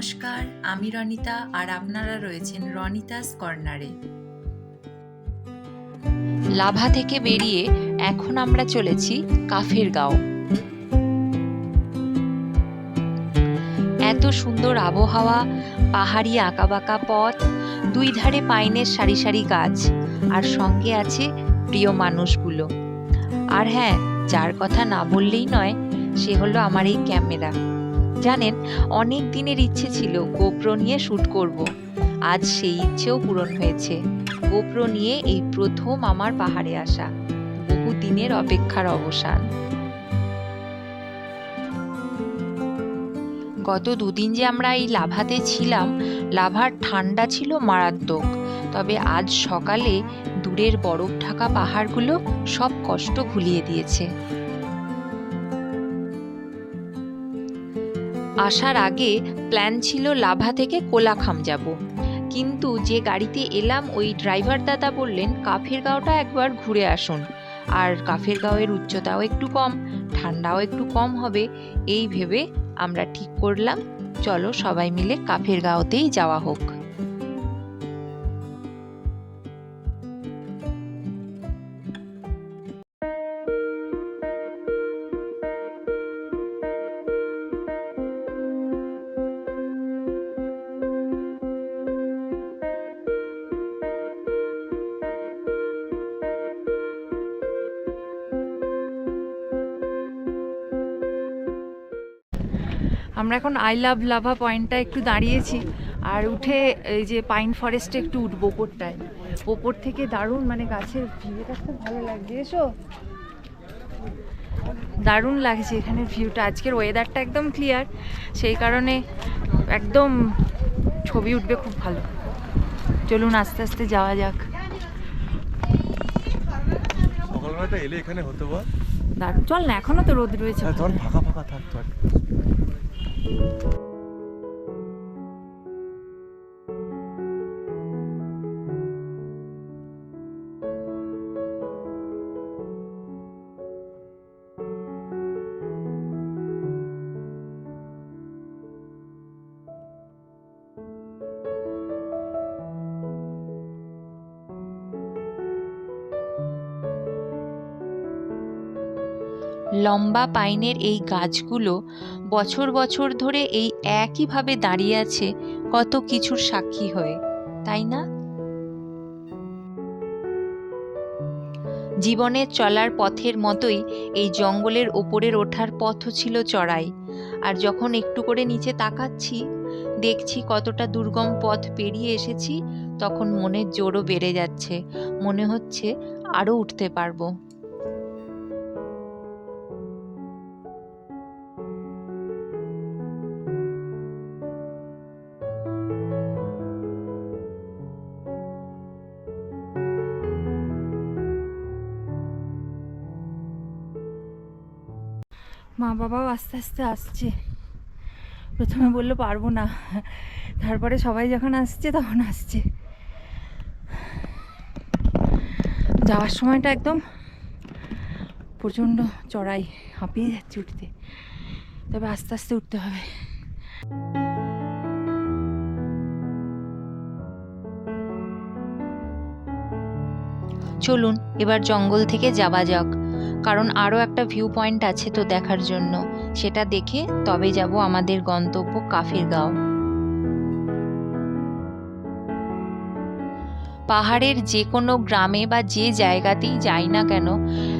নমস্কার, আমি রনিতা আর আপনারা রয়েছেন রনিতাস কর্নারে। লাভা থেকে বেরিয়ে এখন আমরা চলেছি কাফের গাঁও। এত সুন্দর আবহাওয়া, পাহাড়ি আঁকাবাঁকা পথ, দুই ধারে পাইনের সারি সারি গাছ, আর সঙ্গে আছে প্রিয় মানুষগুলো। আর হ্যাঁ যার কথা না বললেই নয়, সে হলো আমার এই ক্যামেরা। জানেন, অনেক দিনের ইচ্ছে ছিল গোপ্রো নিয়ে শ্যুট করব। আজ সেই ইচ্ছেও পূরণ হয়েছে। গোপ্রো নিয়ে এই প্রথম আমার পাহাড়ে আসা, বহু দিনের অপেক্ষার অবসান। গত দুদিন যে আমরা এই লাভাতে ছিলাম, লাভার ঠান্ডা ছিল মারাত্মক। তবে আজ সকালে দূরের বরফ ঢাকা পাহাড়গুলো সব কষ্ট ভুলিয়ে দিয়েছে। আসার আগে প্ল্যান ছিল লাভা থেকে কোলাখাম যাব। কিন্তু যে গাড়িতে এলাম, ওই ড্রাইভার দাদা বললেন, কাফের গাঁওটা একবার ঘুরে আসুন। আর কাফের গাঁওয়ের উচ্চতাও একটু কম, ঠান্ডাও একটু কম হবে, এই ভেবে আমরা ঠিক করলাম। চলো সবাই মিলে কাফের গাঁওতেই যাওয়া হোক। আমরা এখন আই লাভ লাভা পয়েন্টটা একটু দাঁড়িয়েছি আর উঠে এই যে পাইন ফরেস্টে একটু উঠবো ওপরটায়। ওপর থেকে দারুণ মানে গাছের ভিউটা খুব ভালো লাগছে এসো। দারুণ লাগছে এখানে ভিউটা। আজকের ওয়েদারটা একদম ক্লিয়ার সেই কারণে একদম ছবি উঠবে খুব ভালো। চলুন আস্তে আস্তে যাওয়া যাক। সকালবেলাটা এলে এখানে হতো চল না এখনও তো রোদ রয়েছে। হ্যাঁ তখন ফাঁকা ফাঁকা থাকতো আর লম্বা পাইনের এই গাছগুলো বছর বছর ধরে এই একইভাবে দাঁড়িয়ে আছে কত কিছুর সাক্ষী হয়ে, তাই না? জীবনের চলার পথের মতোই এই জঙ্গলের ওপরের ওঠার পথও ছিল চড়াই। আর যখন একটু করে নিচে তাকাচ্ছি, দেখছি কতটা দুর্গম পথ পেরিয়ে এসেছি, তখন মনের জোরও বেড়ে যাচ্ছে। মনে হচ্ছে আরও উঠতে পারব। মা বাবাও আস্তে আস্তে আসছে। প্রথমে বলল, পারব না। তারপরে সবাই যখন আসছে, তখন আসছে। যাওয়ার সময়টা একদম প্রচণ্ড চড়াই, হাঁপিয়ে যাচ্ছে উঠতে। তবে আস্তে আস্তে উঠতে হবে। চলুন, এবার জঙ্গল থেকে যাওয়া যাক। কারণ আরও একটা ভিউ পয়েন্ট আছে তো দেখার জন্য। সেটা দেখে তবে যাব আমাদের গন্তব্য কাফির গাঁও পাহাড়ের যে কোনো গ্রামে বা যে জায়গাতেই যাই না কেন,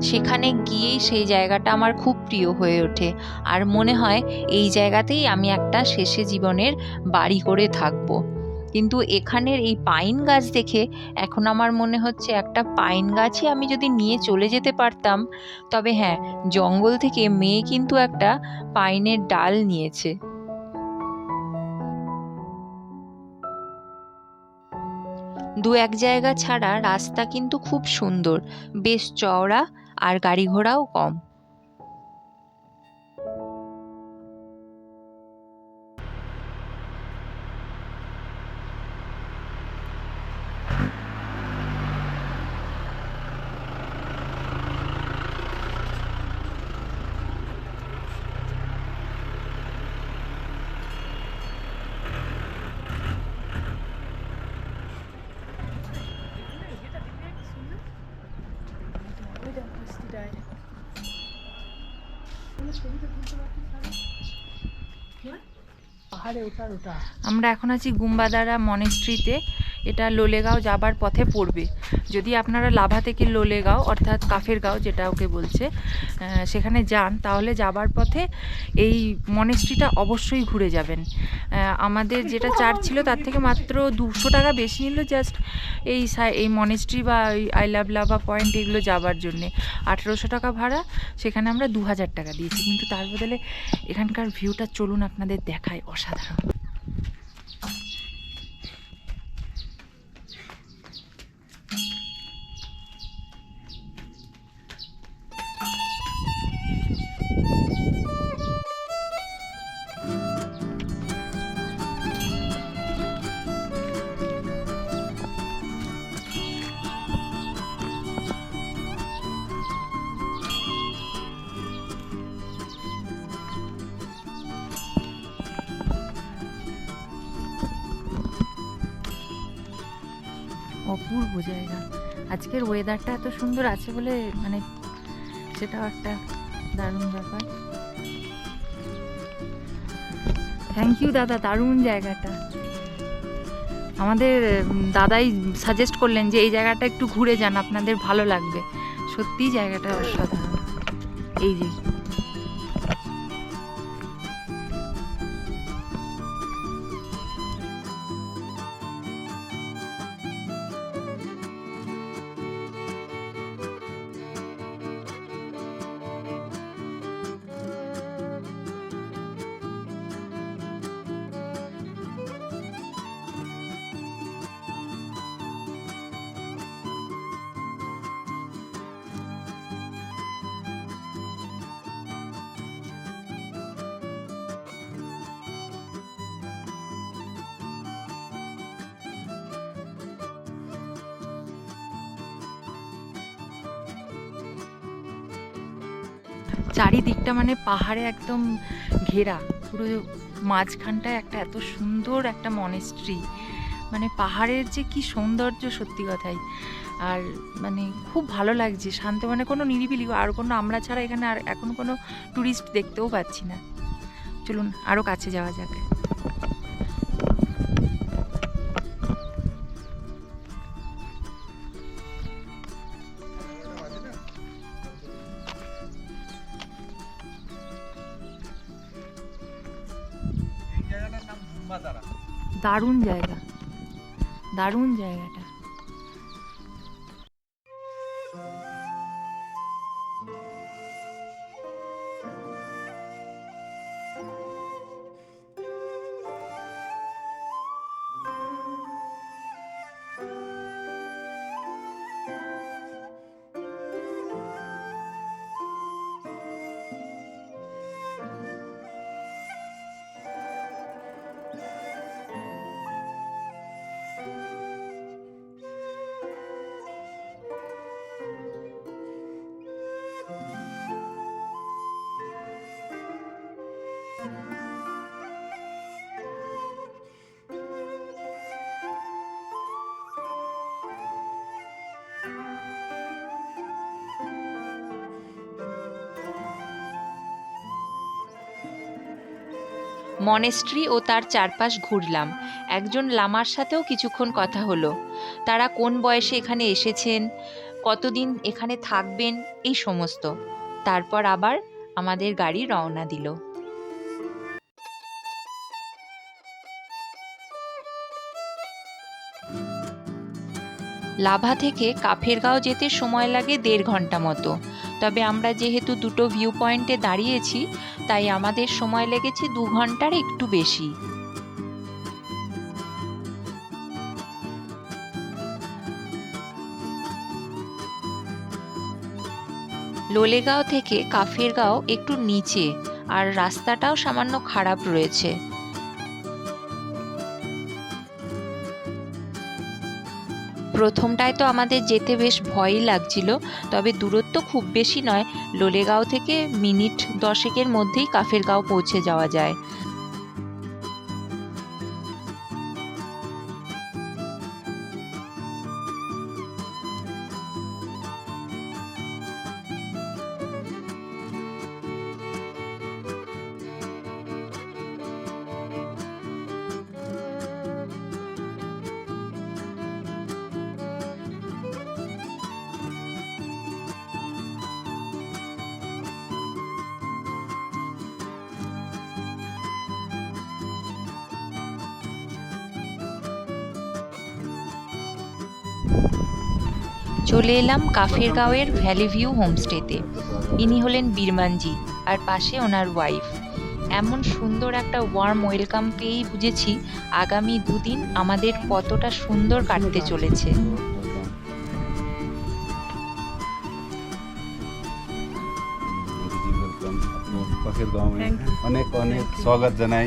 সেখানে গিয়েই সেই জায়গাটা আমার খুব প্রিয় হয়ে ওঠে। আর মনে হয় এই জায়গাতেই আমি একটা শেষে জীবনের বাড়ি করে থাকব। কিন্তু এখানের এই পাইন গাছ দেখে এখন আমার মনে হচ্ছে একটা পাইন গাছই আমি যদি নিয়ে চলে যেতে পারতাম। তবে হ্যাঁ জঙ্গল থেকে মেয়ে কিন্তু একটা পাইনের ডাল নিয়েছে। দু এক জায়গা ছাড়া রাস্তা কিন্তু খুব সুন্দর। বেশ চওড়া আর গাড়ি ঘোড়াও কম। আমরা এখন আছি গুম্বাদারা মনেস্ট্রিতে এটা লোলেগাঁও যাবার পথে পড়বে। যদি আপনারা লাভা থেকে লোলেগাঁও, অর্থাৎ কাফেরগাঁও যেটা ওকে বলছে সেখানে যান, তাহলে যাবার পথে এই মনেস্ট্রিটা অবশ্যই ঘুরে যাবেন। আমাদের যেটা চার্জ ছিল তার থেকে মাত্র দুশো টাকা বেশি নিল জাস্ট এই এই মনেস্ট্রি বা আই লাভ লাভা পয়েন্ট এগুলো যাবার জন্যে। আঠেরোশো টাকা ভাড়া, সেখানে আমরা দু হাজার টাকা দিয়েছি। কিন্তু তার বদলে এখানকার ভিউটা চলুন আপনাদের দেখায় অসাধারণ। অপূর্ব জায়গা। আজকের ওয়েদারটা এত সুন্দর আছে বলে মানে সেটাও একটা দারুণ ব্যাপার। থ্যাংক ইউ দাদা, দারুণ জায়গাটা। আমাদের দাদাই সাজেস্ট করলেন যে এই জায়গাটা একটু ঘুরে যান, আপনাদের ভালো লাগবে। সত্যিই জায়গাটা অসাধারণ। এই যে। চারিদিকটা মানে পাহাড়ে একদম ঘেরা। পুরো মাঝখানটায় একটা এত সুন্দর একটা মনেস্ট্রি মানে পাহাড়ের যে কি সৌন্দর্য সত্যি কথাই। আর মানে খুব ভালো লাগছে, শান্ত মানে কোনো নিরিবিলি, আর কোনো আমরা ছাড়া এখানে আর এখন কোনো টুরিস্ট দেখতেও পাচ্ছি না। চলুন আরও কাছে যাওয়া যাক। দারুণ জায়গা। দারুণ জায়গাটা। মনেস্ট্রি ও তার চারপাশ ঘুরলাম। একজন লামার সাথেও কিছুক্ষণ কথা হলো। তারা কোন বয়সে এখানে এসেছেন? কতদিন এখানে থাকবেন? এই সমস্ত। তারপর আবার আমাদের গাড়ি রওনা দিল। লাভা থেকে কাফেরগাঁও যেতে সময় লাগে দেড় ঘণ্টা মতো। তবে আমরা যেহেতু দুটো ভিউ পয়েন্টে দাঁড়িয়েছি, তাই আমাদের সময় লেগেছে দু ঘণ্টার একটু বেশি। লোলেগাঁও থেকে কাফেরগাঁও একটু নিচে, আর রাস্তাটাও সামান্য খারাপ রয়েছে। প্রথমটায় তো আমাদের যেতে বেশ ভয়ই লাগছিল, তবে দূরত্ব খুব বেশি নয়। লোলেগাঁও থেকে মিনিট দশেকের মধ্যেই কাফেরগাঁও পৌঁছে যাওয়া যায়। চলে এলাম কাফের গাঁওয়ের ভ্যালি ভিউ হোমস্টেতে। ইনি হলেন বীরমানজি আর পাশে ওনার ওয়াইফ। এমন সুন্দর একটা ওয়ার্ম ওয়েলকাম পেয়েই বুঝেছি আগামী দুদিন আমাদের কতটা সুন্দর কাটতে চলেছে। অনেক অনেক স্বাগত জানাই।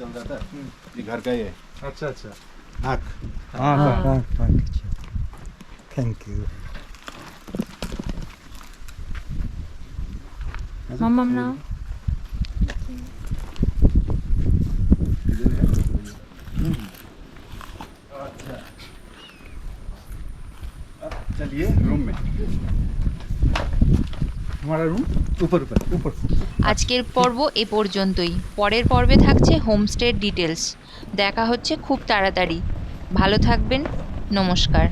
चल रहा था ये ভাড়া রুম উপর উপর আজকের পর্ব এ পর্যন্তই। পরের পর্বে থাকছে হোমস্টের ডিটেলস দেখা হচ্ছে খুব তাড়াতাড়ি। ভালো থাকবেন। নমস্কার।